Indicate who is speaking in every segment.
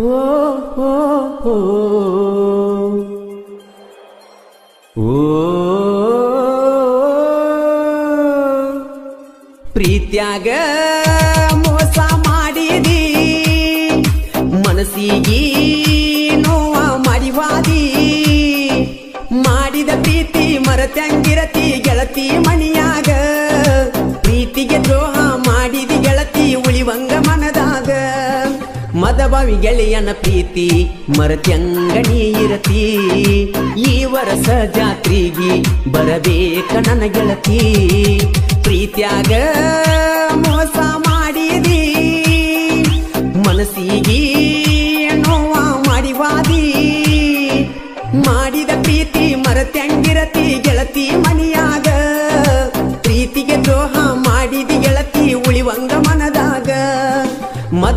Speaker 1: ಓ ಓ ಓ. ಪ್ರೀತ್ಯಾಗ ಮೋಸ ಮಾಡಿದಿ, ಮನಸ್ಸಿಗೆ ನೋವ ಮಾಡಿವಾದಿ. ಮಾಡಿದ ಪ್ರೀತಿ ಮರತಂಗಿರತಿ ಗೆಳತಿ ಮಣಿಯಾಗ, ಪ್ರೀತಿಗೆ ದ್ರೋಹ ಮದಬಾವಿ ಗೆಳೆಯನ ಪ್ರೀತಿ, ಮರತ್ಯಂಗಣಿ ಇರತಿ. ಈ ವರಸ ಜಾತ್ರಿಗಿ ಬರಬೇಕ ನನ್ನ ಗೆಳತಿ. ಪ್ರೀತ್ಯಾಗ ಮೋಸ ಮಾಡಿದಿ, ಮನಸ್ಸಿಗೆ ನೋವ ಮಾಡಿವಾದಿ. ಮಾಡಿದ ಪ್ರೀತಿ ಮರತ್ಯಂಗಿರತಿ, ಗೆಳತಿ ಮನಿಯಾಗ. ಪ್ರೀತಿಗೆ ದ್ರೋಹ ಮಾಡಿದಿ ಗೆಳತಿ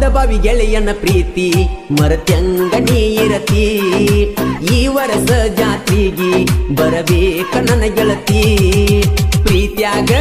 Speaker 1: ಮದಬಾವಿ ಗೆಳೆಯನ ಪ್ರೀತಿ ಮರತ್ಯಂಗ ನೀರತಿ ಈ ವರಸ ಜಾತ್ರಿಗಿ ಬರಬೇಕ ನನ್ನ ಗೆಳತಿ. ಪ್ರೀತ್ಯಾಗ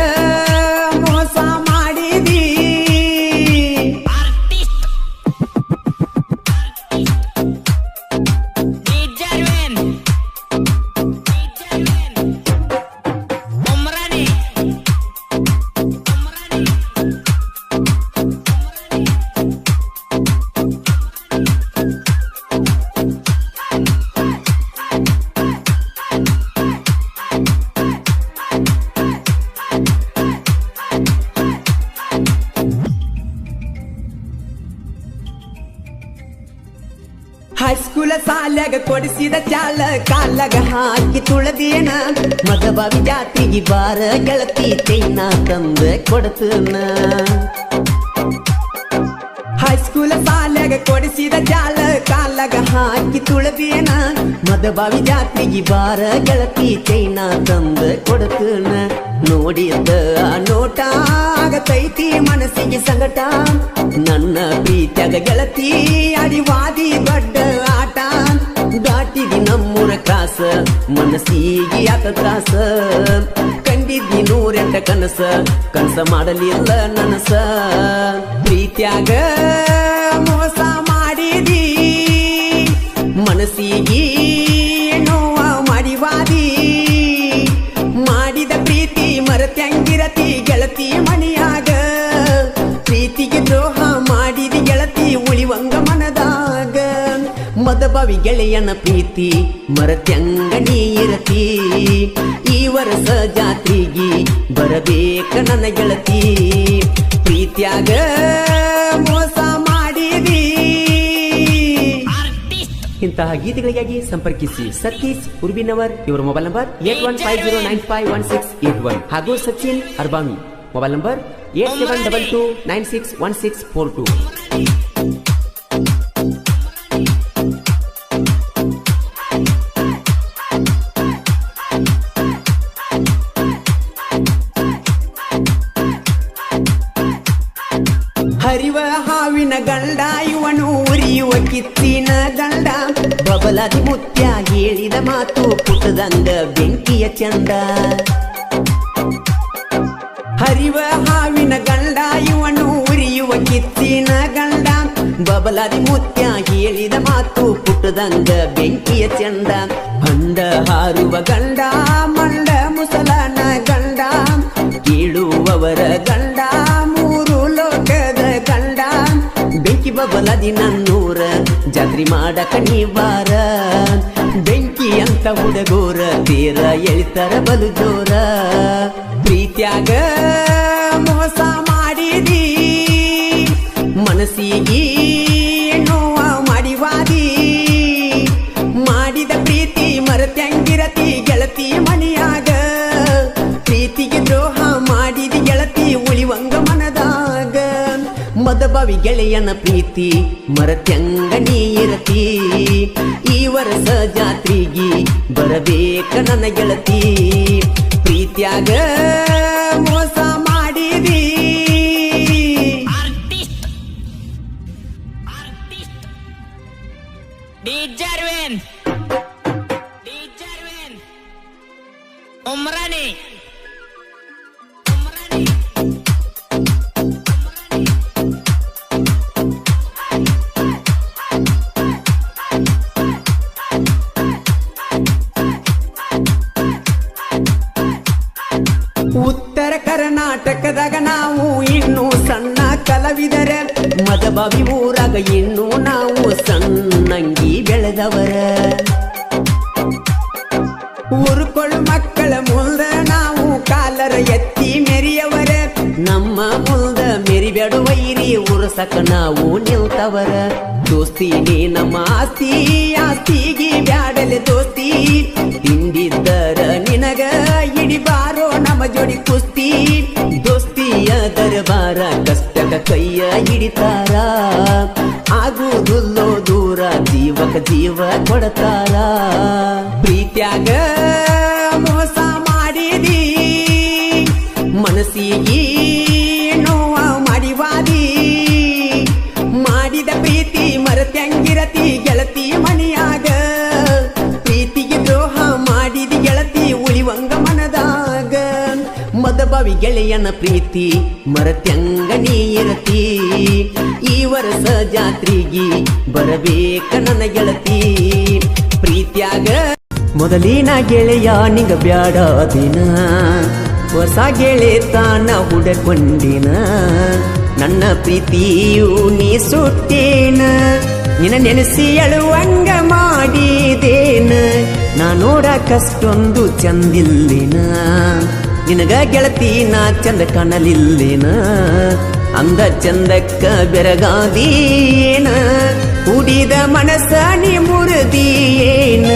Speaker 1: ಹೈಸ್ಕೂಲ ಸಾಲ್ಯಾಗ ಕೊಡಿಸಿದ ಚಾಲ ಕಾಲಾಗ ಹಾಕಿ ತುಳದೇನ ಮದಬಾವಿ ಜಾತಿಗೆ ಬಾರ ಗೆಳತಿ ಚೈನ ತಂದ ಕೊಡ್ತನ ಹೈಸ್ಕೂಲ ಸಾಲ್ಯಾಗ ಕೊಡಿಸಿದ ಚಾಲ ಕಾಲಾಗ ಹಾಕಿ ತುಳದೇನ ಮದಬಾವಿ ಜಾತಿಗೆ ಬಾರ ಗೆಳತಿ ಚೈನ ತಂದ ಕೊಡ್ತನ ನೋಡಿದ ಆ ನೋಟ ಆಗತೈತಿ ಮನಸ್ಸಿಗೆ ಸಂಗಟ ನನ್ನ ಪ್ರೀತ್ಯಾಗ ಗೆಳತಿ ಅಡಿವಾದಿ ದೊಡ್ಡ ಆಟ ದಾಟಿದಿ ಕ್ರಾಸ ಮನಸ್ಸಿಗೆ ಯಾಕ ತ್ರಾಸ ಕಂಡಿದ್ದಿ ನೂರೆಂಟ ಕನಸ ಕನಸ ಮಾಡಲಿಲ್ಲ ನನಸ. ಪ್ರೀತ್ಯಾಗ ಮದಬಾವಿ ಗೆಳೆಯನ ಪ್ರೀತಿ ಮರತ್ಯಂಗಣಿ ಇರತಿ. ಈ ವರ್ಷ ಜಾತ್ರೆಗಿ ಬರಬೇಕ ನನ್ನ ಗೆಳತಿ. ಪ್ರೀತ್ಯಾಗ ಮೋಸ ಮಾಡಿದಿ. ಇಂತಹ ಗೀತೆಗಳಿಗಾಗಿ ಸಂಪರ್ಕಿಸಿ ಸತೀಶ್ ಉರ್ಬಿನವರ್ ಇವರ mobile number eight one five zero nine five one six eight one. ಹಾಗೂ Sachin ಅರ್ಬಾಮಿ mobile number eight seven double two nine six one six four two. ಹರಿವ ಹಾವಿನ ಗಂಡ, ಇವನು ಉರಿಯುವ ಕಿತ್ತಿನ ಗಂಡ ಬಬಲದಿ ಮುತ್ಯ ಹೇಳಿದ ಮಾತು ಪುಟದಂಗ ಬೆಂಕಿಯ ಚಂದ ಹರಿವ ಹಾವಿನ ಗಂಡ, ಇವನು ಉರಿಯುವ ಕಿತ್ತಿನ ಗಂಡ. ಬಬಲದಿ ಮುತ್ಯ ಹೇಳಿದ ಮಾತು ಪುಟದಂಗ ಬೆಂಕಿಯ ಚಂದ ಹಂಡ ಹಾರುವ ಗಂಡ, ಮಂಡ ಮುಸಲನ ಗಂಡ. ಕೇಳುವವರ ಗಂಡ ಬೆಂಕಿ ನೂರ ನನ್ನೂರ ಜಾತ್ರಿ ಮಾಡ ಕಣಿವಾರ. ಬೆಂಕಿ ಅಂತ ಹುಡುಗೋರ, ತೀರ ಎಳಿತರ ಬಲು ಜೋರ ಪ್ರೀತ್ಯಾಗ ಮೋಸ ಮಾಡಿದಿ. ಮನಸ್ಸಿಗೆ ಮದಬಾವಿ ಗೆಳೆಯನ ಪ್ರೀತಿ, ಮರತ್ಯಂಗ ನೀರತಿ ಈ ವರ್ಷ ಜಾತ್ರಿಗಿ ಬರಬೇಕ ನನ್ನ ಗೆಳತಿ. ಪ್ರೀತ್ಯಾಗ ಮೋಸ ಮಾಡಿದಿ.
Speaker 2: Artist.
Speaker 1: ಮದಬಾವಿ ಊರಾಗ ಇನ್ನು ನಾವು ಸಣ್ಣಂಗಿ ಬೆಳೆದವರ. ಊರುಕೊಳ್ಳು ಮಕ್ಕಳ ಮುಂದ ನಾವು ಕಾಲರ ಎತ್ತಿ ಮೆರಿಯವರ. ನಮ್ಮ ಮುಂದ ಮೆರಿಬೇಡ ವೈರಿ ಉರ್ಸಕ ನಾವು ನಿಲ್ತವರ. ದೋಸ್ತಿ ನೀ ನಮ್ಮ ಆಸ್ತಿ, ಆಸ್ತಿಗೆ ಬ್ಯಾಡಲೆ ದೋಸ್ತಿ. ಕೈಯ ಹಿಡಿತಾರ? ಆಗುವುದಿಲ್ಲೋ ದೂರ ಜೀವಕ ಜೀವ ಕೊಡತಾರ? ಮದಬಾವಿ ಗೆಳೆಯನ ಪ್ರೀತಿ, ಮರತ್ಯಂಗ ನೀ ಇರತಿ ಈ ವರ್ಷ ಜಾತ್ರೆಗಿ ಬರಬೇಕ ನನ್ನ ಗೆಳತಿ. ಪ್ರೀತಿಯಾಗ ಮೊದಲಿನ ಗೆಳೆಯ ನಿಂಗ ಬ್ಯಾಡ ದಿನ. ಹೊಸ ಗೆಳೆತಾನ ಹುಡಕೊಂಡಿನ. ನನ್ನ ಪ್ರೀತಿಯು ನೀ ಸುಟ್ಟೇನ. ನಿನ್ನ ನೆನೆಸಿ ಅಳುವಂಗ ಮಾಡಿದೇನ. ನಾ ನೋಡಕಷ್ಟೊಂದು ಚಂದಿಲ್ಲಿನ. ನಿನಗ ಗೆಳತಿ ನಾ ಚಂದ ಕಾಣಲಿಲ್ಲಿನ ಅಂದ ಚಂದಕ್ಕ ಬೆರಗಾದೀನ ಕುಡಿದ ಮನಸ್ಸ ನೀ ಮುರಿದೀಯೇನ